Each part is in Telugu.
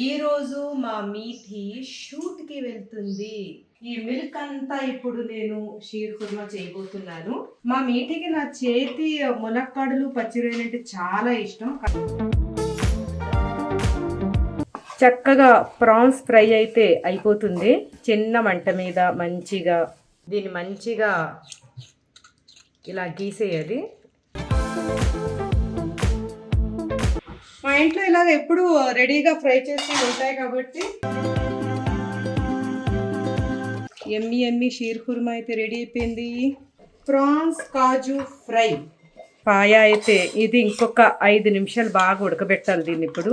ఈరోజు మా మీఠి షూట్కి వెళ్తుంది. ఈ మిల్క్ అంతా ఇప్పుడు నేను షీర్ కుర్మా చేయబోతున్నాను. మా మీటికి నా చేతి ములక్కాడలు పచ్చిరొయ్యలు అంటే చాలా ఇష్టం. చక్కగా ప్రాన్స్ ఫ్రై అయితే అయిపోతుంది. చిన్న మంట మీద మంచిగా దీన్ని మంచిగా ఇలా గీసేయాలి. మా ఇంట్లో ఇలాగ ఎప్పుడు రెడీగా ఫ్రై చేసి ఉంటాయి కాబట్టి. ఎమ్మి ఎమ్మి షీర్ కుర్మా అయితే రెడీ అయిపోయింది. Prawns kaju fry. పాయ అయితే ఇది ఇంకొక ఐదు నిమిషాలు బాగా ఉడకబెట్టాలి దీన్ని ఇప్పుడు.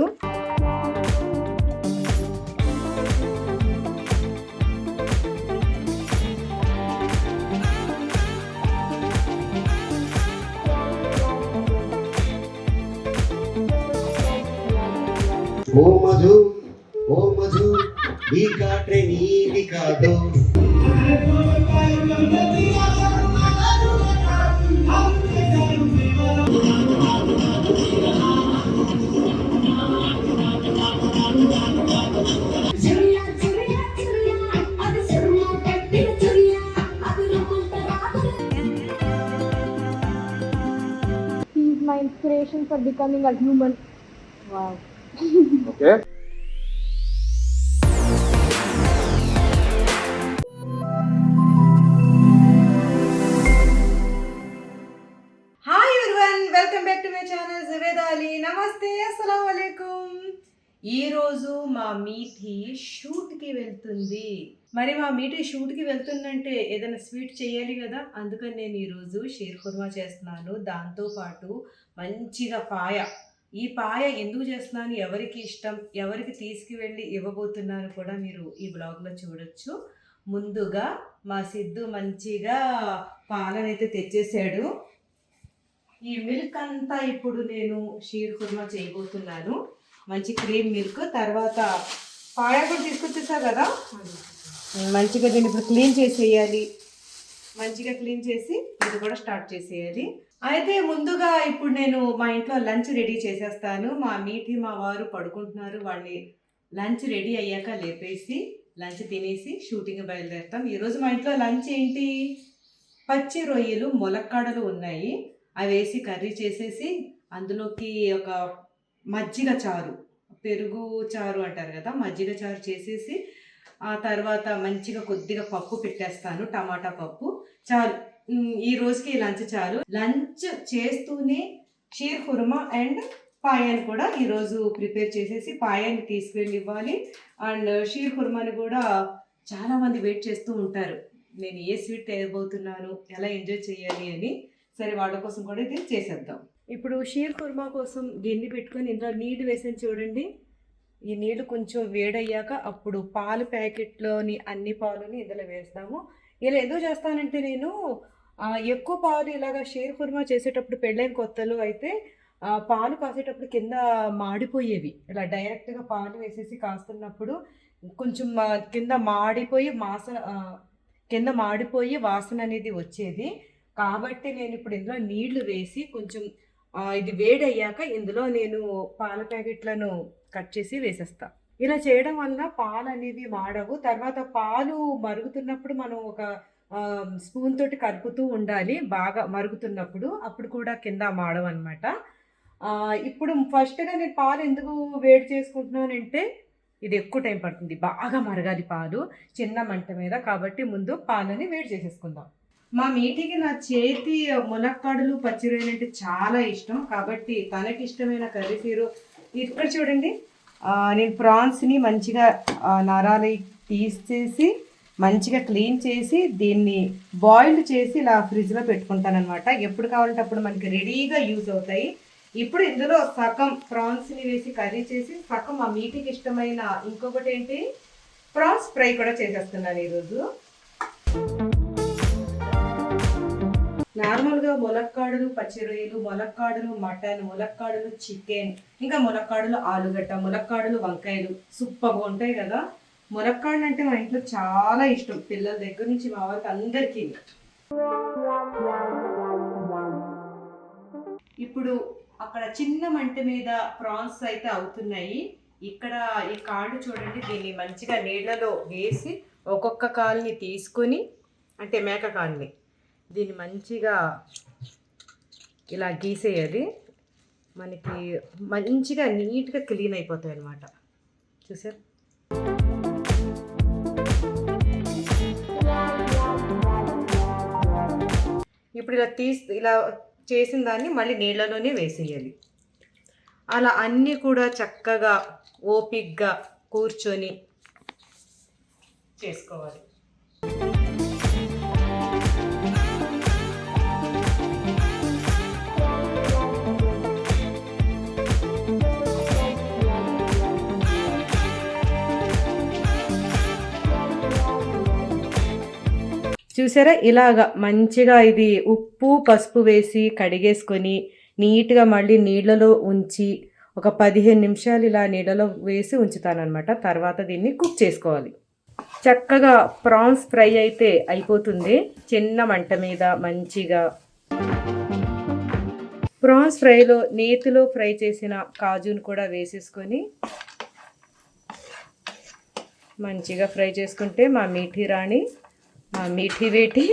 ও মধু ও মধু বিকা ট্রেনি বিকা দো my inspiration for becoming a human. Wow. Hi everyone welcome back to my channel Javed Ali namaste అస్సలం ఈ రోజు మా మీఠి షూట్కి వెళ్తుంది. మరి మా మీఠి షూట్కి వెళ్తుందంటే ఏదైనా స్వీట్ చేయాలి కదా? అందుకని నేను ఈరోజు షీర్ కుర్మా చేస్తున్నాను. దాంతోపాటు మంచిగా పాయ. ఈ పాయ ఎందుకు చేస్తున్నాను? ఎవరికి ఇష్టం? ఎవరికి తీసుకువెళ్ళి ఇవ్వబోతున్నాను కూడా మీరు ఈ బ్లాగ్లో చూడొచ్చు. ముందుగా మా సిద్ధు మంచిగా పాలనైతే తెచ్చేసాడు. ఈ మిల్క్ అంతా ఇప్పుడు నేను షీర్ కుర్మా చేయబోతున్నాను. మంచి క్రీమ్ మిల్క్. తర్వాత పాయ కూడా తీసుకొచ్చేసా కదా? మంచిగా దీన్ని ఇప్పుడు క్లీన్ చేసేయాలి. మంచిగా క్లీన్ చేసి ఇది కూడా స్టార్ట్ చేసేయాలి. అయితే ముందుగా ఇప్పుడు నేను మా ఇంట్లో లంచ్ రెడీ చేసేస్తాను. మా మీటి మా వారు పడుకుంటున్నారు. వాళ్ళని లంచ్ రెడీ అయ్యాక లేపేసి లంచ్ తినేసి షూటింగ్ బయలుదేరుతాం. ఈరోజు మా ఇంట్లో లంచ్ ఏంటి? పచ్చి రొయ్యలు ములక్కాడలు ఉన్నాయి. అవి వేసి కర్రీ చేసేసి అందులోకి ఒక మజ్జిగ చారు పెరుగు చారు అంటారు కదా మజ్జిగ చారు చేసేసి ఆ తర్వాత మంచిగా కొద్దిగా పప్పు పెట్టేస్తాను టమాటా పప్పు. చారు ఈ రోజుకి లంచ్ చాలు. లంచ్ చేస్తూనే షీర్ కుర్మా అండ్ పాయాన్ని కూడా ఈరోజు ప్రిపేర్ చేసేసి పాయాన్ని తీసుకెళ్ళి ఇవ్వాలి అండ్ షీర్ కుర్మాని కూడా చాలామంది వెయిట్ చేస్తూ ఉంటారు. నేను ఏ స్వీట్ తేయబోతున్నాను ఎలా ఎంజాయ్ చేయాలి అని. సరే వాళ్ళ కోసం కూడా ఇది చేసేద్దాం. ఇప్పుడు షీర్ కుర్మా కోసం గిన్నె పెట్టుకొని ఇందులో నీళ్ళు వేసాను చూడండి. ఈ నీళ్ళు కొంచెం వేడయ్యాక అప్పుడు పాలు ప్యాకెట్లోని అన్ని పాలుని ఇందులో వేస్తాము. ఇలా ఎందుకు చేస్తానంటే నేను ఎక్కువ పాలు ఇలాగ షీర్ కుర్మా చేసేటప్పుడు పెళ్ళైన కొత్తలు అయితే పాలు కాసేటప్పుడు కింద మాడిపోయేవి. ఇలా డైరెక్ట్గా పాలు వేసేసి కాస్తున్నప్పుడు కొంచెం కింద మాడిపోయి మాసన కింద మాడిపోయి వాసన అనేది వచ్చేది. కాబట్టి నేను ఇప్పుడు ఇందులో నీళ్ళు వేసి కొంచెం ఇది వేడయ్యాక ఇందులో నేను పాల ప్యాకెట్లను కట్ చేసి వేసేస్తా. ఇలా చేయడం వల్ల పాలు అనేవి మాడవు. తర్వాత పాలు మరుగుతున్నప్పుడు మనం ఒక స్పూన్ తోటి కలుపుతూ ఉండాలి బాగా మరుగుతున్నప్పుడు. అప్పుడు కూడా కింద మాడవు అనమాట ఇప్పుడు ఫస్ట్గా నేను పాలు ఎందుకు వేడి చేసుకుంటున్నానంటే ఇది ఎక్కువ టైం పడుతుంది. బాగా మరగాలి పాలు చిన్న మంట మీద. కాబట్టి ముందు పాలని వేడి చేసేసుకుందాం. మా మీటికి నా చేతి ములక్కాడలు పచ్చిరొయ్యలు అంటే చాలా ఇష్టం. కాబట్టి తనకి ఇష్టమైన కర్రీ తీరు ఇక్కడ చూడండి. నేను ప్రాన్స్ని మంచిగా ఆ, నరాలు తీసేసి మంచిగా క్లీన్ చేసి దీన్ని బాయిల్డ్ చేసి ఇలా ఫ్రిడ్జ్లో పెట్టుకుంటానమాట ఎప్పుడు కావాలంటే అప్పుడు మనకి రెడీగా యూజ్ అవుతాయి. ఇప్పుడు ఇందులో సగం ప్రాన్స్ని వేసి కర్రీ చేసి సగం మా మీటికి ఇష్టమైన ఇంకొకటి ఏంటి? ప్రాన్స్ ఫ్రై కూడా చేసేస్తున్నాను ఈరోజు. నార్మల్గా ములక్కాడలు పచ్చి రొయ్యలు ములక్కాడలు మటన్ ములక్కాడలు చికెన్ ఇంకా ములక్కాడలు ఆలుగడ్డ ములక్కాడలు వంకాయలు సూపర్గా ఉంటాయి కదా. మునక్కాళ్ళు అంటే మా ఇంట్లో చాలా ఇష్టం. పిల్లల దగ్గర నుంచి మా వారికి అందరికీ. ఇప్పుడు అక్కడ చిన్న మంట మీద ప్రాన్స్ అయితే అవుతున్నాయి. ఇక్కడ ఈ కాళ్ళు చూడండి దీన్ని మంచిగా నీళ్ళలో వేసి ఒక్కొక్క కాల్ని తీసుకొని అంటే మేక కాల్ని దీన్ని మంచిగా ఇలా గీసేయాలి. మనకి మంచిగా నీట్గా క్లీన్ అయిపోతాయి అన్నమాట చూసారు? ఇప్పుడు ఇలా తీసి ఇలా చేసిన దాన్ని మళ్ళీ నీళ్ళలోనే వేసేయాలి. అలా అన్నీ కూడా చక్కగా ఓపిక్గా కూర్చొని చేసుకోవాలి. చూసారా? ఇలాగా మంచిగా ఇది ఉప్పు పసుపు వేసి కడిగేసుకొని నీట్గా మళ్ళీ నీళ్ళలో ఉంచి ఒక పదిహేను నిమిషాలు ఇలా నీళ్ళలో వేసి ఉంచుతానమాట తర్వాత దీన్ని కుక్ చేసుకోవాలి. చక్కగా ప్రాన్స్ ఫ్రై అయితే అయిపోతుంది. చిన్న మంట మీద మంచిగా ప్రాన్స్ ఫ్రైలో నేతిలో ఫ్రై చేసిన కాజును కూడా వేసేసుకొని మంచిగా ఫ్రై చేసుకుంటే మా మీఠీ రాణి మా మీఠీ వేటి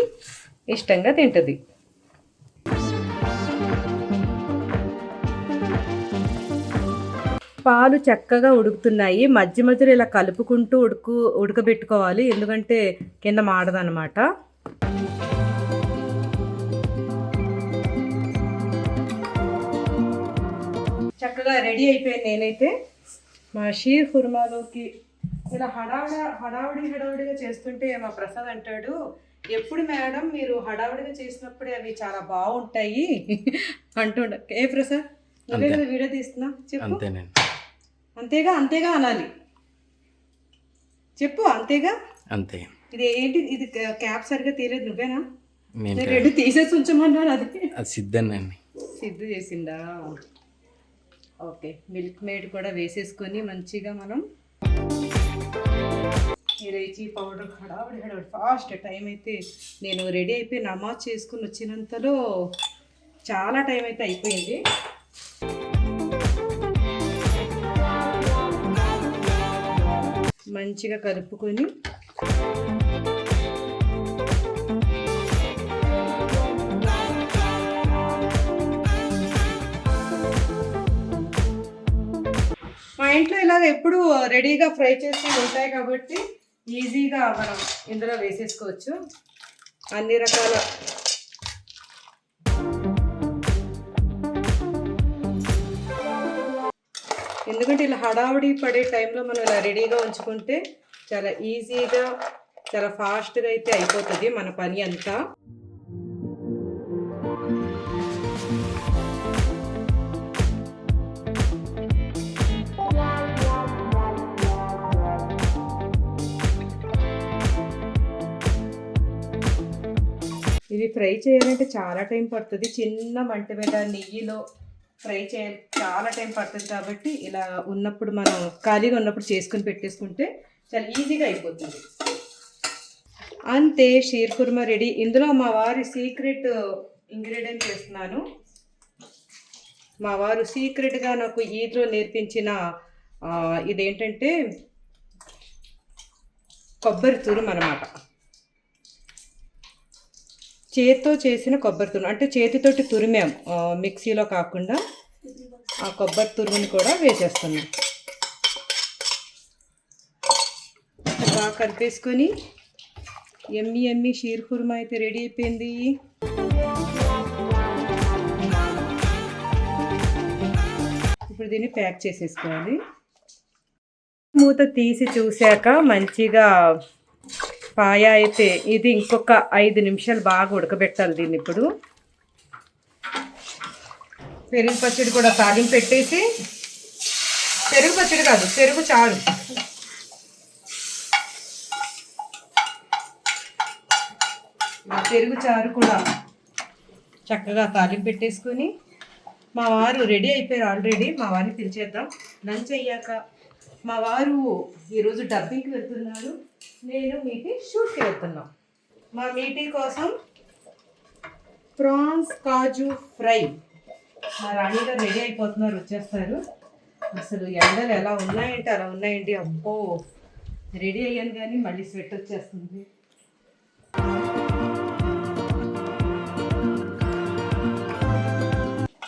ఇష్టంగా తింటుంది. పాలు చక్కగా ఉడుకుతున్నాయి. మధ్య మధ్యలో ఇలా కలుపుకుంటూ ఉడుకు ఉడకబెట్టుకోవాలి. ఎందుకంటే కింద మాడదనమాట చక్కగా రెడీ అయిపోయింది నేనైతే. మా షీర్ హుర్మాలోకి ఇలా హడావిడ హడావుడి హడావుడిగా చేస్తుంటే మా ప్రసాద్ అంటాడు ఎప్పుడు మేడం మీరు హడావుడిగా చేసినప్పుడే అవి చాలా బాగుంటాయి అంటుండ. ఏ ప్రసాద్ నువ్వే కదా వీడియో తీస్తున్నా? చెప్పు. అంతేగా అంతేగా అనాలి. చెప్పు అంతేగా? అంతే. ఇది ఏంటి? ఇది క్యాప్ సరిగా తీయలేదు. నువ్వేనా? రెండు తీసేసి ఉంచమన్నాను అది. అది సిద్ధనండి. సిద్ధు చేసిందా? ఓకే మిల్క్ మేడ్ కూడా వేసేసుకొని మంచిగా మనం ఇరైచి పౌడర్ హడావిడి హడావిడి. ఫాస్ట్ టైం అయితే నేను రెడీ అయిపోయి నమాజ్ చేసుకుని వచ్చినంతలో చాలా టైం అయితే అయిపోయింది. మంచిగా కలుపుకొని ఇంట్లో ఇలాగ ఎప్పుడు రెడీగా ఫ్రై చేసి ఉంటాయి కాబట్టి ఈజీగా మనం ఇందులో వేసేసుకోవచ్చు. అన్ని రకాల ఎందుకంటే ఇలా హడావుడి పడే టైంలో మనం ఇలా రెడీగా ఉంచుకుంటే చాలా ఈజీగా చాలా ఫాస్ట్గా అయితే అయిపోతుంది మన పని అంతా. ఇది ఫ్రై చేయాలంటే చాలా టైం పడుతుంది. చిన్న మంట మీద నెయ్యిలో ఫ్రై చేయాలి. చాలా టైం పడుతుంది కాబట్టి ఇలా ఉన్నప్పుడు మనం ఖాళీగా ఉన్నప్పుడు చేసుకుని పెట్టేసుకుంటే చాలా ఈజీగా అయిపోతుంది. అంతే షీర్ కుర్మా రెడీ. ఇందులో మా వారి సీక్రెట్ ఇంగ్రీడియంట్ చేస్తున్నాను. మా వారు సీక్రెట్గా నాకు ఈద్లో నేర్పించిన ఇదేంటంటే కొబ్బరి తురుము అన్నమాట. చేత్తో చేసిన కొబ్బరి తురుము అంటే చేతితోటి తురిమాం మిక్సీలో కాకుండా ఆ కొబ్బరి తురుముని కూడా వేసేస్తున్నాం. బాగా కలిపేసుకొని ఎమ్మి ఎమ్మి షీర్ కుర్మా అయితే రెడీ అయిపోయింది. ఇప్పుడు దీన్ని ప్యాక్ చేసేసుకోవాలి. మూత తీసి చూశాక మంచిగా పాయ అయితే ఇది ఇంకొక ఐదు నిమిషాలు బాగా ఉడకబెట్టాలి దీన్ని ఇప్పుడు. పెరుగు పచ్చడి కూడా తాలింపు పెట్టేసి పెరుగు పచ్చడి కాదు పెరుగు చారు. పెరుగు చారు కూడా చక్కగా తాలింపు పెట్టేసుకొని మా వారు రెడీ అయిపోయారు ఆల్రెడీ మా వారిని పిలిచేద్దాం. లంచ్ అయ్యాక మా వారు ఈరోజు డబ్బింగ్కి వెళ్తున్నారు. నేను మీటి షూట్కి వెళ్తున్నాం మా మీటి కోసం ప్రాన్స్ కాజు ఫ్రై. మా రాణి గారు రెడీ అయిపోతున్నారు వచ్చేస్తారు. అసలు ఎండలు ఎలా ఉన్నాయంటే అలా ఉన్నాయండి. అబ్బో రెడీ అయ్యాను కానీ మళ్ళీ స్వెట్ వచ్చేస్తుంది.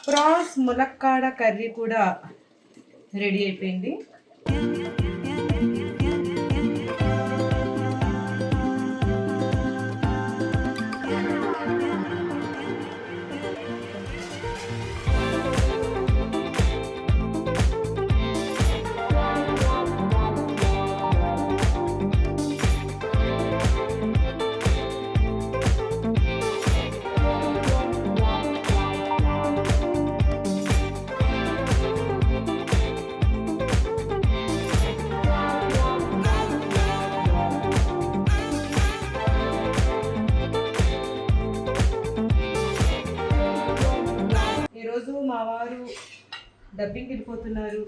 ప్రాన్స్ ములక్కాడ కర్రీ కూడా రెడీ అయిపోయింది. డబ్బింగ్ వెళ్ళిపోతున్నారు.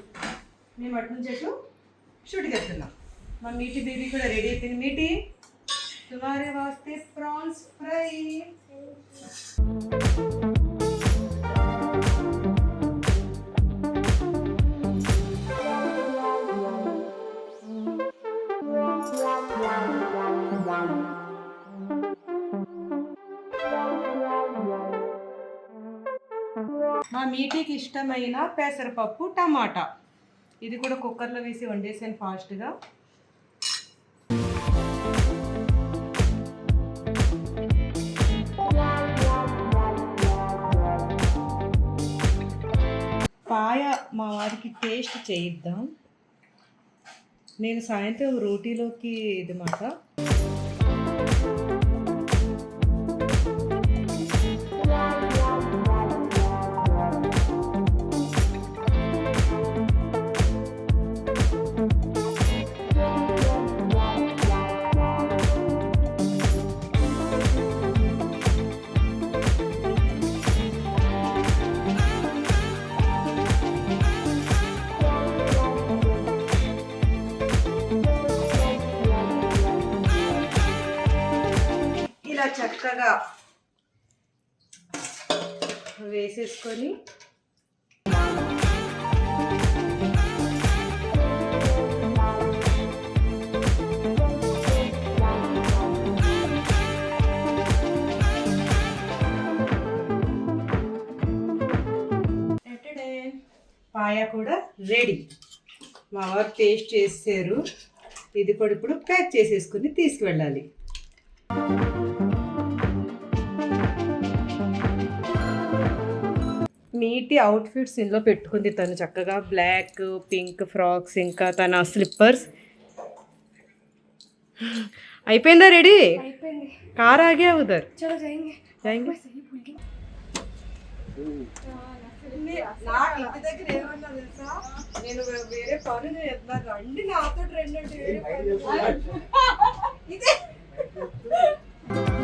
మేము అటు నుంచి అటు షూట్కి వెళ్తున్నాం మా మీటి బేబీ కూడా రెడీ అయిపోయింది. మీటి తుమారే వాస్తే ప్రాన్స్ ఫ్రై. మీటికి ఇష్టమైన పెసరపప్పు టమాటా. ఇది కూడా కుక్కర్లో వేసి వండేసాను ఫాస్ట్గా. పాయ మా వారికి టేస్ట్ చేయిద్దాం. నేను సాయంత్రం రోటీలోకి ఇది మాట. పాయ కూడా రెడీ. మా వారు టేస్ట్ చేసారు ఇది కూడా ఇప్పుడు ప్యాక్ చేసేసుకుని తీసుకువెళ్ళాలి. నీటి అవుట్ఫిట్స్ ఇందులో పెట్టుకుంది తను చక్కగా. బ్లాక్ పింక్ ఫ్రాక్స్ ఇంకా తన స్లిప్పర్స్. అయిపోయిందా రెడీ? అయిపోయింది. కార్ ఆగే ఉదర్. చలో నాకు ఇంటి దగ్గర ఏమన్నా తెలుసా? నేను వేరే పనులు చేస్తున్నాను. రండి నాతో రెండు. ఇదే.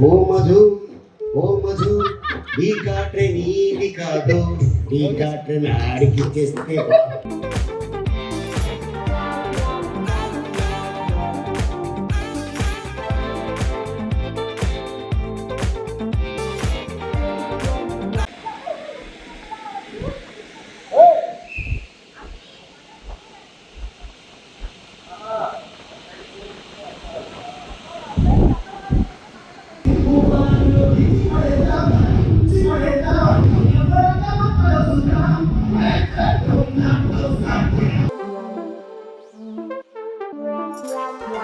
ఓ మధు ఓ మధు ఈ కాట్రే నీది కాదు ఈ కాట్రే నాడికి చేస్తే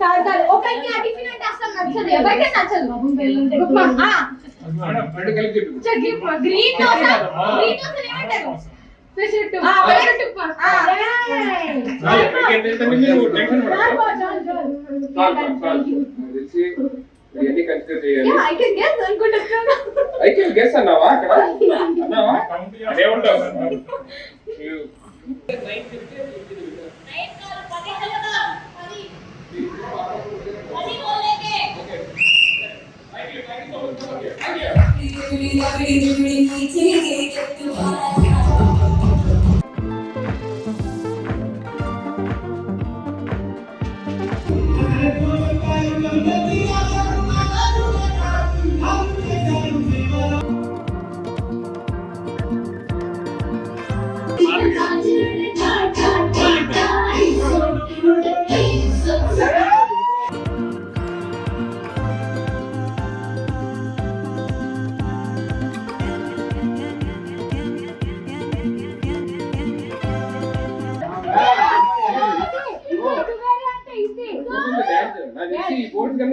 కాదు కాదు ఒకరికి ఆ టిఫిన్ అంటే అసలు నచ్చదు ఎవరికీ నచ్చదు ఉప్మా, ఆ, చట్నీ ఉప్మా, గ్రీన్ దోశ గ్రీన్ ఏమంటారు పెసరట్టు పెసరట్టు గెస్ అన్నావా అక్కడ? you bring me to you.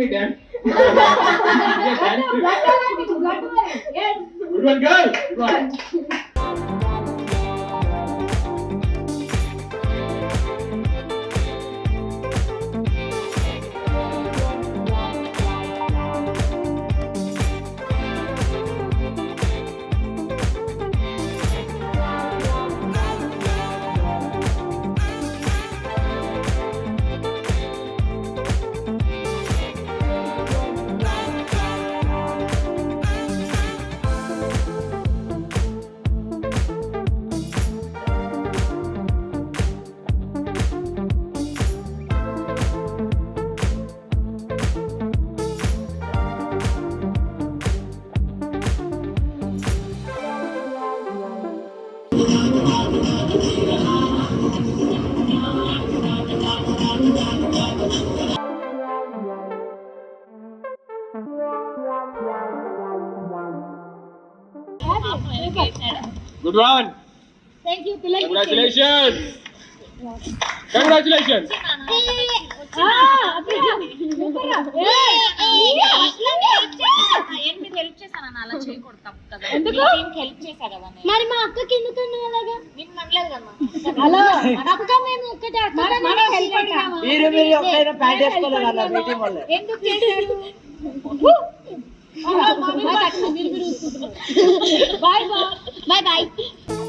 me dance. yeah, dance. Good one, girl. Help చేశా కదా నేను. మరి మా అక్కకి ఎందుకు అలాగా హలో అక్క మేము ఒక్కటే అక్క మీరు మీరు ఎప్పుడైనా ప్యాంట్ వేసుకోలేదు అలా మీటింగ్ వల్ల ఎందుకు చేశారు बाय बाय बाय बाय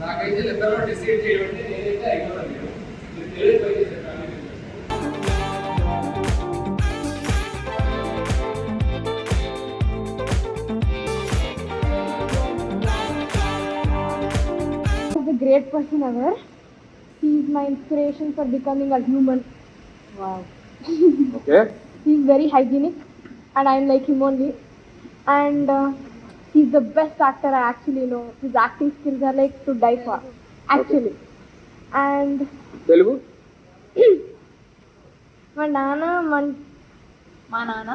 నాకైతే ఇద్దరు డిసైడ్ చేయమంటే నేనైతే అయిపోతాను నేను మీరు తెలియదు పని చేశారు family members. is the great person ever. He is my inspiration for becoming a human. Okay He is very hygienic, and I am like him only. And uh, he's the best actor I actually know. His acting skills are like to die for, actually. And Telugu మా నాన్న మన మా నాన్న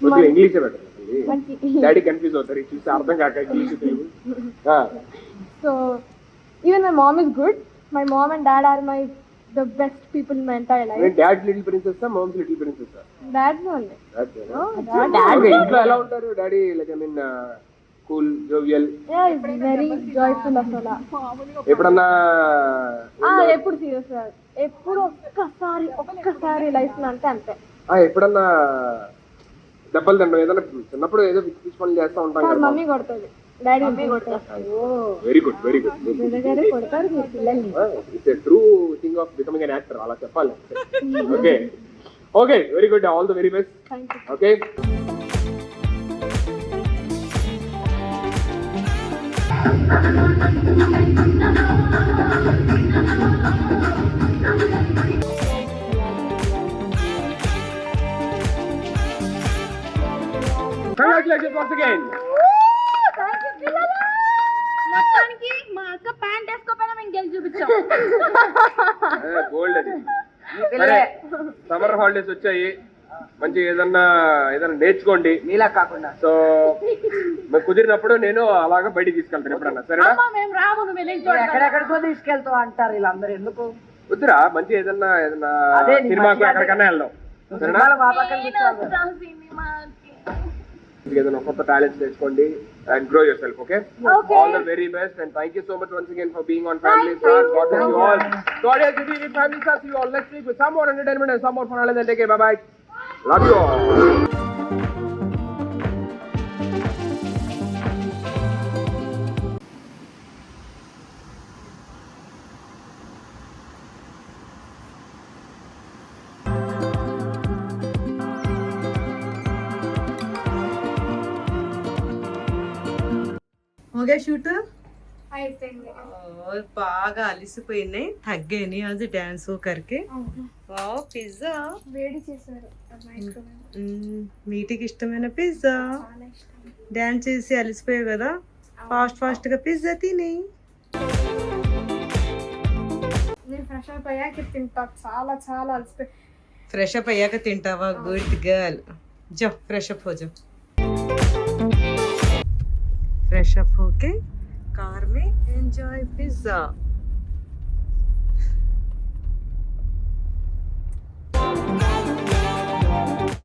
కొద్దిగా ఇంగ్లీష్ బెటర్ మంచి డాడీ కన్ఫ్యూజ్ అవుతారు ఇది చూసి అర్థం కాక ఇంగ్లీష్ తెలుగు ఆ, So even my mom is good. My mom and dad are best people in my entire నేను life. Dad little princess mom's little princess Dad's dad. Okay ఇంట్లో ఎలా ఉంటారు? Daddy like I mean cool jovial Yeah, he's very joyful అసలు. ఎప్పుడన్నా ఆ, ఎప్పుడు సీరియస్ ఎప్పుడు ఒక్కసారి ఒక్కసారి లైఫ్లో అంటే అంతే. ఆ, ఎప్పుడన్నా దెబ్బలు తినడం ఏదైనా చిన్నప్పుడు ఏదో పిచ్చి పనులు చేస్తూ ఉంటాం మా మమ్మీ కొడుతుంది. Daddy very good very good గారే కొడతారు మీ పిల్లల్ని it's true thing of becoming an actor అలా చెప్పాలి okay okay very good all the very best thank you okay Congratulations once again. మొత్తానికి మా అక్క ప్యాంట్ వేసుకోపోయినా మేము గెలిచి చూపించాం. గోల్డ్ అది. సరే సమ్మర్ హాలిడేస్ వచ్చాయి. మంచి ఏదన్నా ఏదన్నా నేర్చుకోండి. నీలా కాకుండా. సో మీకు కుదిరినప్పుడు నేను అలాగా బయటికి తీసుకెళ్తాను ఎప్పుడన్నా. సరేనా? మేము రాము నువ్వు వెళ్ళి నువ్వు ఎక్కడెక్కడికో తీసుకెళ్తావు అంటారు వీళ్ళందరూ. ఎందుకు? వద్దురా మంచి ఏదన్నా ఏదన్నా అదే నీ సినిమాకు వెళ్దాం. సరేనా? సినిమాలు మా పక్కన కూర్చోవాలి ఏదైనా కొత్త టాలెంట్స్ నేర్చుకోండి and grow yourself, okay? okay? All the very best and thank you so much once again for being on Family thank Stars. God bless you all. God bless you, with Family Stars. See you all next week with some more entertainment and some more fun. Until take care. Bye-bye. Love you all. Okay shoot? బాగా అలిసిపోయినాయి. తగ్గాయి అది డాన్స్ కరికి పిజ్జా? వేడి చేశారు మీటికి ఇష్టమైన పిజ్జా? డాన్స్ చేసి అలిసిపోయావు కదా? ఫాస్ట్ ఫాస్ట్గా పిజ్జా తిని. ఫ్రెష్ అప్ అయ్యాక తింటా. చాలా చాలా అలిసిపోయి. ఫ్రెష్ అప్ అయ్యాక తింటావా? Good girl. జో ఫ్రెష్ అప్ హో జో. फ्रेश अप होके कार में एंजॉय पिज्जा।